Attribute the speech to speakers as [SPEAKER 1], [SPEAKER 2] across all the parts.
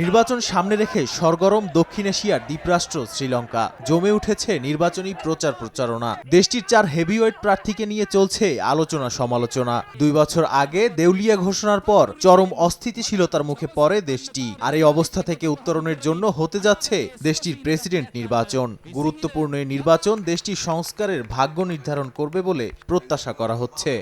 [SPEAKER 1] নির্বাচন সামনে রেখে সরগরম দক্ষিণ এশিয়ার দ্বীপরাষ্ট্র শ্রীলঙ্কা। জমে উঠেছে নির্বাচনী প্রচার প্রচারণা। দেশটির চার হেভিওয়েট প্রার্থীকে নিয়ে চলছে আলোচনা সমালোচনা। দুই বছর আগে দেউলিয়া ঘোষণার পর চরম অস্থিতিশীলতার মুখে পড়ে দেশটি। আর এই অবস্থা থেকে উত্তরণের জন্য হতে যাচ্ছে দেশটির প্রেসিডেন্ট নির্বাচন। গুরুত্বপূর্ণ এই নির্বাচন দেশটির সংস্কারের ভাগ্য নির্ধারণ করবে বলে প্রত্যাশা করা হচ্ছে।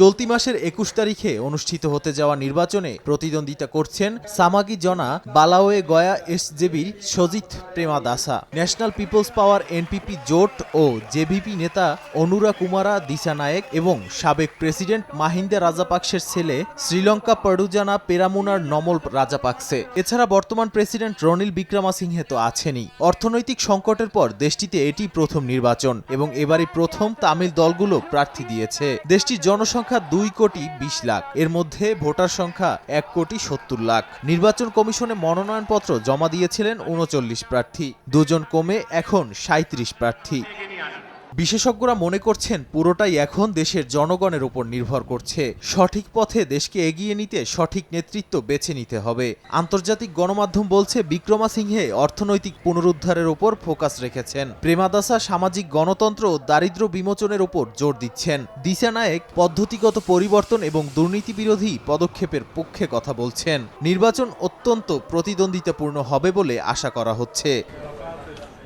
[SPEAKER 1] চলতি মাসের একুশ তারিখে অনুষ্ঠিত হতে যাওয়া নির্বাচনে প্রতিদ্বন্দ্বিতা করছেন Samagi Jana, Balawegaya, এসজেবির Sajith Premadasa. National people's power NPP জোট ও জেভিপি নেতা অনুরা কুমারা দিসানায়েক এবং সাবেক প্রেসিডেন্ট মাহিন্দা রাজাপাকসের ছেলে শ্রীলঙ্কা পডুজানা পেরামুনার নমল রাজাপাকসে। এছাড়া বর্তমান প্রেসিডেন্ট রনিল বিক্রমাসিংহে তো আছেনই। অর্থনৈতিক সংকটের পর দেশটিতে এটি প্রথম নির্বাচন এবং এবারই প্রথম তামিল দলগুলো প্রার্থী দিয়েছে। দেশটির জনসংখ্যা দুই কোটি বিশ লাখ। এর মধ্যে ভোটার সংখ্যা এক কোটি সত্তর লাখ। নির্বাচন কমিশনে মনোনয়নপত্র জমা দিয়েছিলেন উনচল্লিশ প্রার্থী। দুজন কমে এখন সাঁত্রিশ প্রার্থী। বিশেষজ্ঞরা মনে করছেন পুরোটাই এখন দেশের জনগণের উপর নির্ভর করছে। সঠিক পথে দেশকে এগিয়ে নিতে সঠিক নেতৃত্ব বেছে নিতে হবে। আন্তর্জাতিক গণমাধ্যম বলছে বিক্রমাসিংহে অর্থনৈতিক পুনরুদ্ধারের উপর ফোকাস রেখেছেন। প্রেমাদাসা সামাজিক গণতন্ত্র ও দারিদ্র্য বিমোচনের উপর জোর দিচ্ছেন। দিশা নায়েক পদ্ধতিগত পরিবর্তন এবং দুর্নীতি বিরোধী পদক্ষেপের পক্ষে কথা বলছেন। নির্বাচন অত্যন্ত প্রতিদ্বন্দ্বিতাপূর্ণ হবে বলে আশা করা হচ্ছে।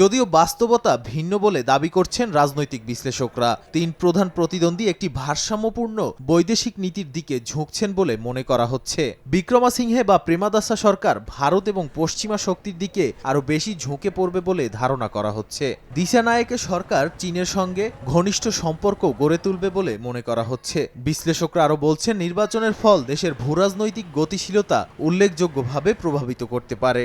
[SPEAKER 1] যদিও বাস্তবতা ভিন্ন বলে দাবি করছেন রাজনৈতিক বিশ্লেষকরা। তিন প্রধান প্রতিদ্বন্দ্বী একটি ভারসাম্যপূর্ণ বৈদেশিক নীতির দিকে ঝুঁকছেন বলে মনে করা হচ্ছে। বিক্রমাসিংহে বা প্রেমাদাসা সরকার ভারত এবং পশ্চিমা শক্তির দিকে আরও বেশি ঝুঁকে পড়বে বলে ধারণা করা হচ্ছে। দিশা নায়েকের সরকার চীনের সঙ্গে ঘনিষ্ঠ সম্পর্ক গড়ে তুলবে বলে মনে করা হচ্ছে। বিশ্লেষকরা আরও বলছেন, নির্বাচনের ফল দেশের ভূরাজনৈতিক গতিশীলতা উল্লেখযোগ্যভাবে প্রভাবিত করতে পারে।